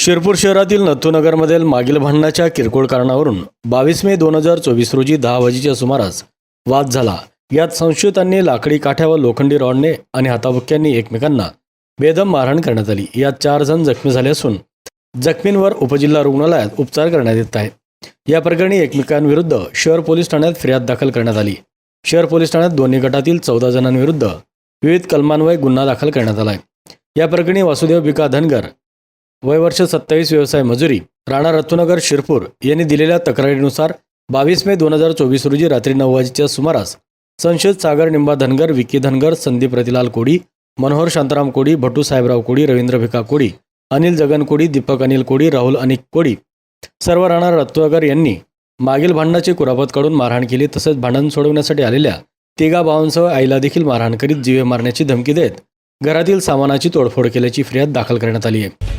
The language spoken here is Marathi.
शिरपूर शहरातील नथुनगरमधील मागील भांडणाच्या किरकोळ कारणावरून बावीस मे दोन हजार चोवीस रोजी दहा वाजेच्या सुमारास वाद झाला. यात संशयितांनी लाकडी काठ्या व लोखंडी रॉडने आणि हाताबुक्क्यांनी एकमेकांना बेदम मारहाण करण्यात आली. यात चार जण जखमी झाले असून जखमींवर उपजिल्हा रुग्णालयात उपचार करण्यात येत आहे या प्रकरणी एकमेकांविरुद्ध शहर पोलीस ठाण्यात फिर्याद दाखल करण्यात आली. शहर पोलीस ठाण्यात दोन्ही गटातील चौदा जणांविरुद्ध विविध कलमान्वये गुन्हा दाखल करण्यात आला आहे या प्रकरणी वासुदेव बिका धनगर वय वर्ष सत्तावीस व्यवसाय मजुरी. राणा रत्नगर शिरपूर. यांनी दिलेल्या तक्रारीनुसार बावीस मे दोन हजार चोवीस रोजी रात्री नऊ वाजेच्या सुमारास संशयित सागर निंबा धनगर विकी धनगर संदीप रतिलाल कोडी मनोहर शांताराम कोडी भटू साहेबराव कोडी रवींद्र भिका कोडी अनिल जगन कोडी दीपक अनिल कोडी राहुल अनिक कोडी सर्व राणा रत्नगर यांनी मागील भांडणाची कुरापत काढून मारहाण केली. तसेच भांडण सोडवण्यासाठी आलेल्या तिघा भावांसह आईला देखील मारहाण करीत जीवे मारण्याची धमकी देत घरातील सामानाची तोडफोड केल्याची फिर्याद दाखल करण्यात आली आहे.